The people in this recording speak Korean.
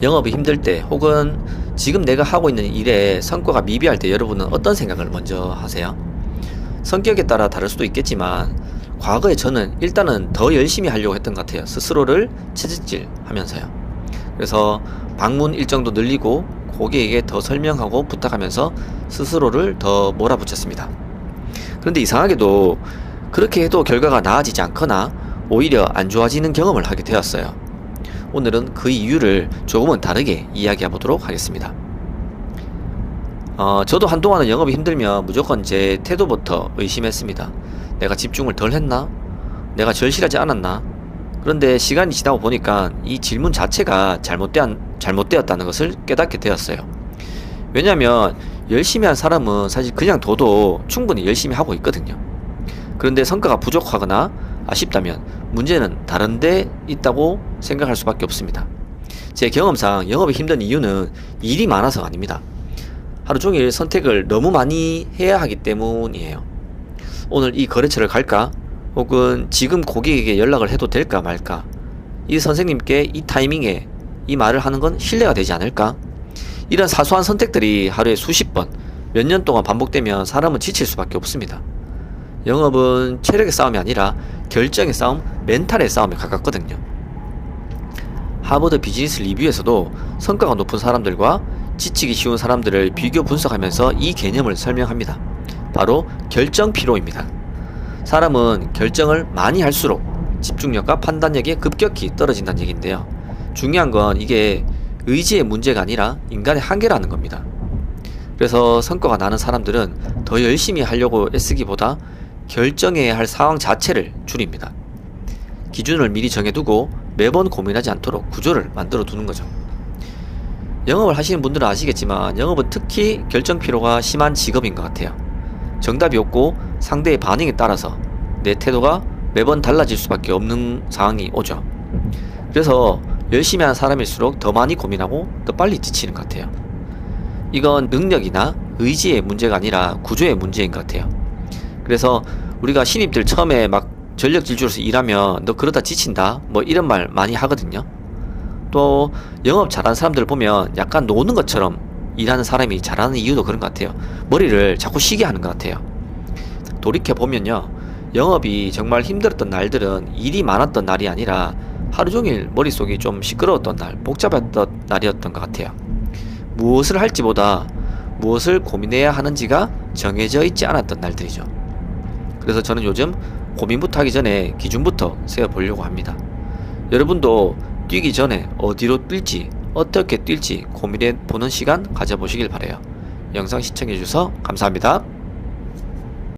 영업이 힘들 때 혹은 지금 내가 하고 있는 일에 성과가 미비할 때 여러분은 어떤 생각을 먼저 하세요? 성격에 따라 다를 수도 있겠지만 과거에 저는 일단은 더 열심히 하려고 했던 것 같아요. 스스로를 채찍질 하면서요. 그래서 방문 일정도 늘리고 고객에게 더 설명하고 부탁하면서 스스로를 더 몰아붙였습니다. 그런데 이상하게도 그렇게 해도 결과가 나아지지 않거나 오히려 안 좋아지는 경험을 하게 되었어요. 오늘은 그 이유를 조금은 다르게 이야기해 보도록 하겠습니다. 어, 저도 한동안은 영업이 힘들면 무조건 제 태도부터 의심했습니다. 내가 집중을 덜 했나? 내가 절실하지 않았나? 그런데 시간이 지나고 보니까 이 질문 자체가 잘못되, 잘못되었다는 것을 깨닫게 되었어요. 왜냐하면 열심히 한 사람은 사실 그냥 둬도 충분히 열심히 하고 있거든요. 그런데 성과가 부족하거나 아쉽다면 문제는 다른데 있다고 생각할 수밖에 없습니다. 제 경험상 영업이 힘든 이유는 일이 많아서가 아닙니다. 하루 종일 선택을 너무 많이 해야 하기 때문이에요. 오늘 이 거래처를 갈까? 혹은 지금 고객에게 연락을 해도 될까 말까? 이 선생님께 이 타이밍에 이 말을 하는 건 신뢰가 되지 않을까? 이런 사소한 선택들이 하루에 수십 번, 몇 년 동안 반복되면 사람은 지칠 수밖에 없습니다. 영업은 체력의 싸움이 아니라 결정의 싸움, 멘탈의 싸움에 가깝거든요. 하버드 비즈니스 리뷰에서도 성과가 높은 사람들과 지치기 쉬운 사람들을 비교 분석하면서 이 개념을 설명합니다. 바로 결정 피로입니다. 사람은 결정을 많이 할수록 집중력과 판단력이 급격히 떨어진다는 얘기인데요. 중요한 건 이게 의지의 문제가 아니라 인간의 한계라는 겁니다. 그래서 성과가 나는 사람들은 더 열심히 하려고 애쓰기보다 결정해야 할 상황 자체를 줄입니다. 기준을 미리 정해두고 매번 고민하지 않도록 구조를 만들어 두는 거죠. 영업을 하시는 분들은 아시겠지만 영업은 특히 결정 피로가 심한 직업인 것 같아요. 정답이 없고 상대의 반응에 따라서 내 태도가 매번 달라질 수밖에 없는 상황이 오죠. 그래서 열심히 하는 사람일수록 더 많이 고민하고 더 빨리 지치는 것 같아요. 이건 능력이나 의지의 문제가 아니라 구조의 문제인 것 같아요. 그래서 우리가 신입들 처음에 막 전력 질주로서 일하면 너 그러다 지친다 뭐 이런 말 많이 하거든요. 또 영업 잘하는 사람들 보면 약간 노는 것처럼 일하는 사람이 잘하는 이유도 그런 것 같아요. 머리를 자꾸 쉬게 하는 것 같아요. 돌이켜 보면요. 영업이 정말 힘들었던 날들은 일이 많았던 날이 아니라 하루 종일 머릿속이 좀 시끄러웠던 날, 복잡했던 날이었던 것 같아요. 무엇을 할지보다 무엇을 고민해야 하는지가 정해져 있지 않았던 날들이죠. 그래서 저는 요즘 고민부터 하기 전에 기준부터 세워보려고 합니다. 여러분도 뛰기 전에 어디로 뛸지, 어떻게 뛸지 고민해 보는 시간 가져보시길 바래요. 영상 시청해 주셔서 감사합니다.